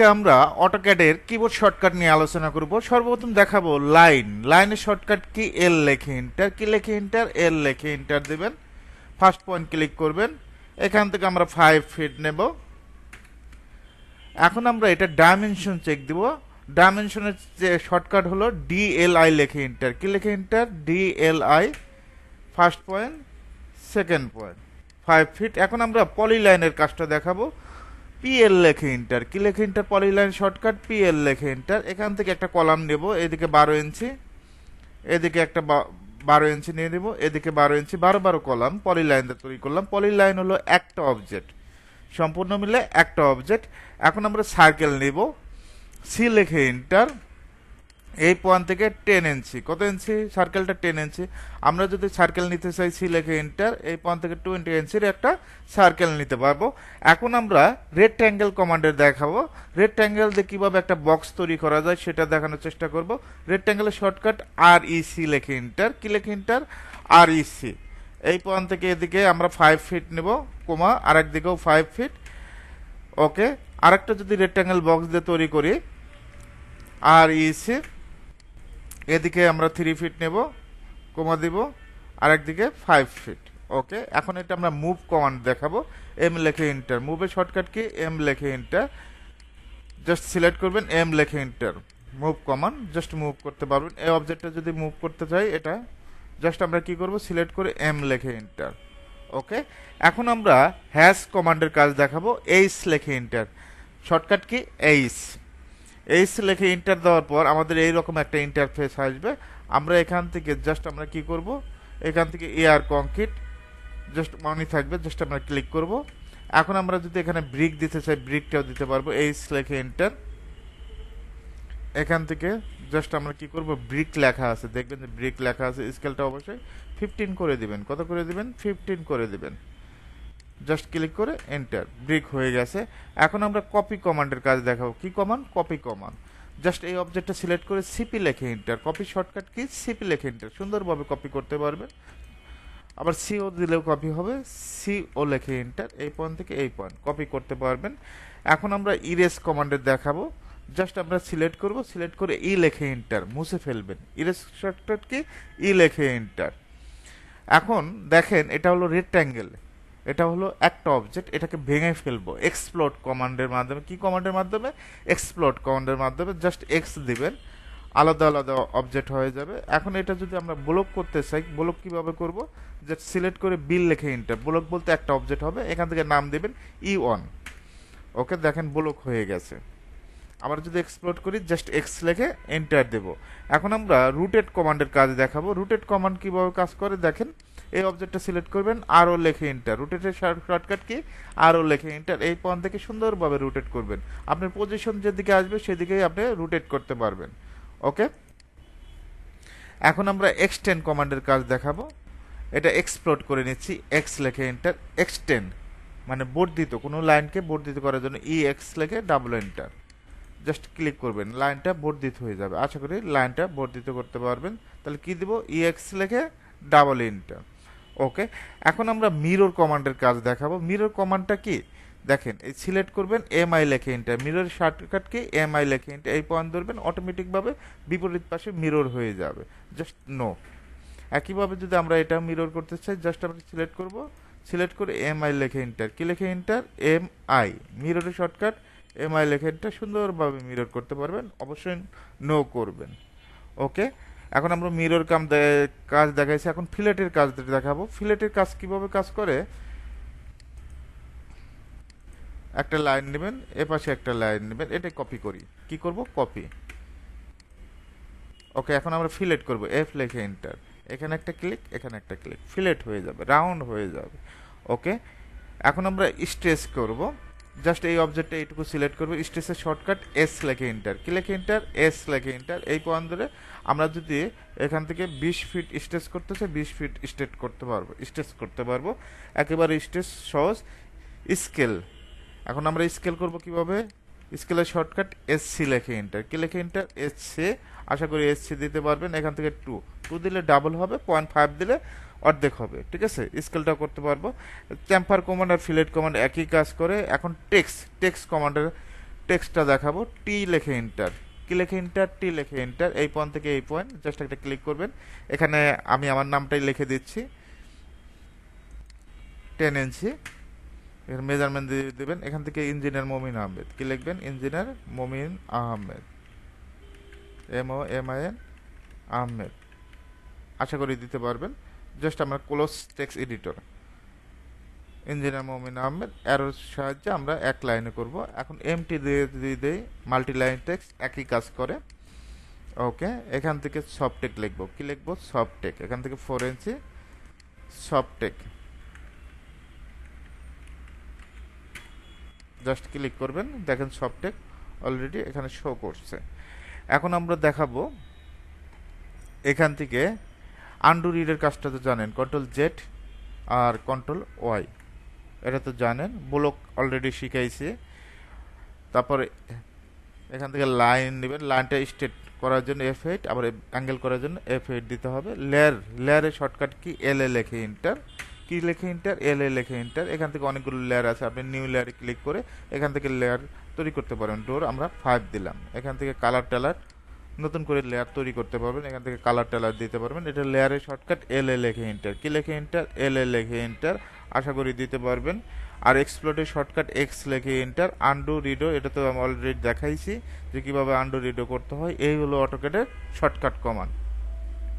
আজকে আমরা অটোক্যাডের keyboard shortcut নিয়ে আলোচনা করব। সর্বপ্রথম দেখাবো লাইন লাইনের শর্টকাট কি? এল লেখে ইন্টার কি লেখে ইন্টার এল লেখে ইন্টার দেবেন। ফার্স্ট পয়েন্ট ক্লিক করবেন। এখান থেকে আমরা ফাইভ ফিট নেব। এখন আমরা এটা ডাইমেনশন চেক দিব। ডাইমেনশনের যে শর্টকাট হলো ডিএলআই লেখে ইন্টার কি লেখে enter DLI first point second point five feet এখন আমরা পলি লাইনের কাজটা দেখাবো। পিএল লেখে ইন্টার কি লেখে ইন্টার পলিলাইন শর্টকাট পিএল লেখে ইন্টার এখান থেকে একটা কলাম নেব, এদিকে বারো ইঞ্চি এদিকে একটা বারো ইঞ্চি নিয়ে নেব, এদিকে বারো ইঞ্চি বারো বারো কলাম পলিলাইন তৈরি করলাম। পলিলাইন হলো একটা অবজেক্ট সম্পূর্ণ মিলে একটা অবজেক্ট এখন আমরা সার্কেল নেব। সি লেখে ইন্টার এই পয়েন্ট থেকে টেন ইঞ্চি কত ইঞ্চি সার্কেলটা টেন ইঞ্চি আমরা যদি সার্কেল নিতে চাই, সি লেখে ইন্টার এই পয়েন্ট থেকে টোয়েন্টি ইঞ্চির একটা সার্কেল নিতে পারব। এখন আমরা রেড ট্যাঙ্গেল কমান্ডের দেখাবো। রেড ট্যাঙ্গেল দিয়ে কীভাবে একটা বক্স তৈরি করা যায়, সেটা দেখানোর চেষ্টা করব। রেড ট্যাঙ্গেলের শর্টকাট আর ইসি লেখে ইন্টার কি লেখে ইন্টার আর ইসি এই পয়েন্ট থেকে এদিকে আমরা ফাইভ ফিট নেব কোমা আর একদিকেও ফাইভ ফিট ওকে আরেকটা যদি রেক্ট্যাঙ্গেল বক্স দিয়ে তৈরি করি আর ইসি এদিকে আমরা থ্রি ফিট নেব, কমা দিব আর একদিকে ফাইভ ফিট ওকে এখন এটা আমরা মুভ কমান্ড দেখাবো এম লেখে ইন্টার মুভের শর্টকাট কি? এম লেখে ইন্টার জাস্ট সিলেক্ট করবেন এম লেখে enter move command just move করতে পারবেন। এই অবজেক্টটা যদি মুভ করতে চাই, এটা জাস্ট আমরা কি করব? সিলেক্ট করে এম লেখে ইন্টার ওকে এখন আমরা হ্যাশ কমান্ডের কাজ দেখাবো এইস লেখে ইন্টার শর্টকাট কি? এইস এইস লেখে ইন্টার দেওয়ার পর আমাদের এই রকম একটা ইন্টারফেস আসবে। আমরা এখান থেকে জাস্ট আমরা কি করব? এখান থেকে এয়ার কংক্রিট জাস্ট মনে থাকবে জাস্ট আমরা ক্লিক করব। এখন আমরা যদি এখানে ব্রিক দিতে চাই ব্রিকটাও দিতে পারব। এইস লেখে ইন্টার এখান থেকে জাস্ট আমরা কি করব? ব্রিক লেখা আছে। দেখবেন যে ব্রিক লেখা আছে। স্কেলটা অবশ্যই ফিফটিন করে দিবেন। কত করে দিবেন? ফিফটিন করে দিবেন। জাস্ট ক্লিক করে এন্টার ব্রিক হয়ে গেছে। এখন আমরা কপি কমান্ডের কাজ দেখাবো। কি কমান্ড কপি কমান্ড জাস্ট এই অবজেক্টটা সিলেক্ট করে সিপি লেখে এন্টার কপি শর্টকাট কি সিপি লেখে এন্টার সুন্দরভাবে কপি করতে পারবেন আবার সিও দিলেও কপি হবে। সিও লেখে এন্টার এই পয়েন্ট থেকে এই পয়েন্ট কপি করতে পারবেন। এখন আমরা ইরেস কমান্ডের দেখাবো। জাস্ট আমরা সিলেক্ট করব। সিলেক্ট করে ই লেখে এন্টার মুছে ফেলবেন। ইরেস শর্টকাট কি ই লেখে এন্টার এখন দেখেন, এটা হলো রেক্ট্যাঙ্গেল এটা হলো একটা অবজেক্ট এটাকে ভেঙে ফেলব। এক্সপ্লোড কমান্ডের মাধ্যমে। কি কমান্ডের মাধ্যমে? এক্সপ্লোড কমান্ডের মাধ্যমে জাস্ট এক্স দিবেন। আলাদা আলাদা অবজেক্ট হয়ে যাবে। এখন এটা যদি আমরা ব্লক করতে চাই ব্লক কীভাবে করব? জাস্ট সিলেক্ট করে বিল লেখে ইন্টার ব্লক বলতে একটা অবজেক্ট হবে। এখান থেকে নাম দেবেন ই ওয়ান ওকে, দেখেন ব্লক হয়ে গেছে। আবার যদি এক্সপ্লোর করি জাস্ট এক্স লিখে এন্টার দেব। এখন আমরা রুটেড কমান্ডের কাজ দেখাবো। রুটেড কমান্ড কীভাবে কাজ করে? দেখেন এই অবজেক্টটা সিলেক্ট করবেন আরও লেখে ইন্টার রুটেটের শর্টকাট কি? আরও লেখে ইন্টার এই পয়েন্ট থেকে সুন্দরভাবে রুটেট করবেন। আপনার পজিশন যেদিকে আসবে, সেদিকেই আপনি রুটেট করতে পারবেন। ওকে এখন আমরা এক্সটেন্ড কমান্ডের কাজ দেখাবো। এটা এক্সপ্লোর করে নিচ্ছি। এক্স লেখে এন্টার এক্সটেন্ড মানে বর্ধিত। কোনো লাইনকে বর্ধিত করার জন্য ই এক্স লেখে ডাবল এন্টার জাস্ট ক্লিক করবেন। লাইনটা বর্ধিত হয়ে যাবে। আশা করি লাইনটা বর্ধিত করতে পারবেন। তাহলে কি ই এক্স লেখে ডাবল এন্টার ওকে এখন আমরা মিরর কমান্ডের কাজ দেখাবো। মিরর কমান্ডটা কি? দেখেন, এই সিলেক্ট করবেন এম আই লেখে এন্টার মিরর শর্টকাট কি এম আই লেখে এন্টার এই পয়েন্ট ধরবেন অটোমেটিকভাবে বিপরীত পাশে মিরর হয়ে যাবে। জাস্ট নো একইভাবে যদি আমরা এটা মিরর করতে চাই জাস্ট আমরা সিলেক্ট করব। সিলেক্ট করে এম আই লেখে এন্টার কি লেখে এন্টার এম আই মিররের শর্টকাট এম আই লেখে এটা সুন্দরভাবে মিরর করতে পারবেন। অবশ্যই নো করবেন। ওকে এখন আমরা মিরর কাম কাজ দেখাইছি। এখন ফিলেটের কাজ দেখাবো। ফিলেটের কাজ কীভাবে কাজ করে? একটা লাইন নেবেন, এ পাশে একটা লাইন নেবেন। এটা কপি করি। কি করব? কপি ওকে এখন আমরা ফিলেট করব। এফ লেখে এন্টার এখানে একটা ক্লিক এখানে একটা ক্লিক ফিলেট হয়ে যাবে রাউন্ড হয়ে যাবে। ওকে এখন আমরা স্ট্রেস করব। জাস্ট এই অবজেক্টটা এইটুকু সিলেক্ট করব। স্ট্রেসের শর্টকাট এস লেখে এন্টার কি লেখে এন্টার এস লেখে এন্টার এই পয়েন্ট ধরে আমরা যদি এখান থেকে বিশ ফিট স্ট্রেস করতে চাই, বিশ ফিট স্টেট করতে পারব স্ট্রেস করতে পারব। একেবারে স্ট্রেস সহজ। স্কেল এখন আমরা স্কেল করব কীভাবে? স্কেলের শর্টকাট এস সি লেখে এন্টার কি লেখে এন্টার এস সি আশা করি এস সি দিতে পারবেন। এখান থেকে টু টু দিলে ডাবল হবে। পয়েন্ট ফাইভ দিলে অর্ধেক হবে, ঠিক আছে? স্কেলটা করতে পারব। চ্যাম্পার কমান্ড আর ফিলেট কমান্ড একই কাজ করে। এখন টেক্স টেক্স কমান্ডের টেক্সটটা দেখাবো। টি লেখে এন্টার কি লেখে এন্টার টি লেখে এন্টার এই পয়েন্ট থেকে এই পয়েন্ট জাস্ট একটা ক্লিক করবেন। এখানে আমি আমার নামটাই লিখে দিচ্ছি। টেন ইঞ্চি এখানে মেজারমেন্ট দিয়ে দেবেন। এখান থেকে ইঞ্জিনিয়ার মমিন আহমেদ কি লিখবেন? Engineer Momin Ahmed M O M I N Ahmed আশা করি দিতে পারবেন। জাস্ট আমরা close text editor engineer Momin Ahmed এরোর সাহায্যে আমরা এক লাইনে করব। এখন এমটি দিয়ে দিয়ে দেই মাল্টি লাইন টেক্স একই কাজ করে। ওকে এখান থেকে সফটেক লিখব। কি লিখব? সফটেক এখান থেকে ফোর ইঞ্চি সফটেক জাস্ট ক্লিক করবেন, দেখেন সফটেক অলরেডি এখানে শো করছে। এখন আমরা দেখাবো, এখান থেকে আন্ডু রিডের কাজটা তো জানেন কন্ট্রোল জেড আর কন্ট্রোল ওয়াই এটা তো জানেন, ব্লক অলরেডি শিখাইছে। তারপরে এখান থেকে লাইন নেবেন লাইনটা স্ট্রেট করার জন্য এফ এইট আবার অ্যাঙ্গেল করার জন্য এফ এইট দিতে হবে। লেয়ার লেয়ারের শর্টকাট কি? এল এ লেখে ইন্টার কি লেখে ইন্টার এল এ লেখে ইন্টার এখান থেকে অনেকগুলো লেয়ার আছে, আপনি নিউ লেয়ারে ক্লিক করে এখান থেকে লেয়ার তৈরি করতে পারেন। ডোর আমরা ফাইভ দিলাম। এখান থেকে কালার টালার নতুন করে লেয়ার তৈরি করতে পারবেন। এখান থেকে কালার টালার দিতে পারবেন। এটা লেয়ারে শর্টকাট এল এ লেখে এন্টার কি লেখে এন্টার এল এ লেখে এন্টার আশা করি দিতে পারবেন। আর এক্সপ্লোটে শর্টকাট এক্স লেখে এন্টার আন্ডু রিডো এটা তো আমি অলরেডি দেখাইছি যে কীভাবে আন্ডু রিডো করতে হয়। এই হলো অটোকেটের শর্টকাট কমান্ড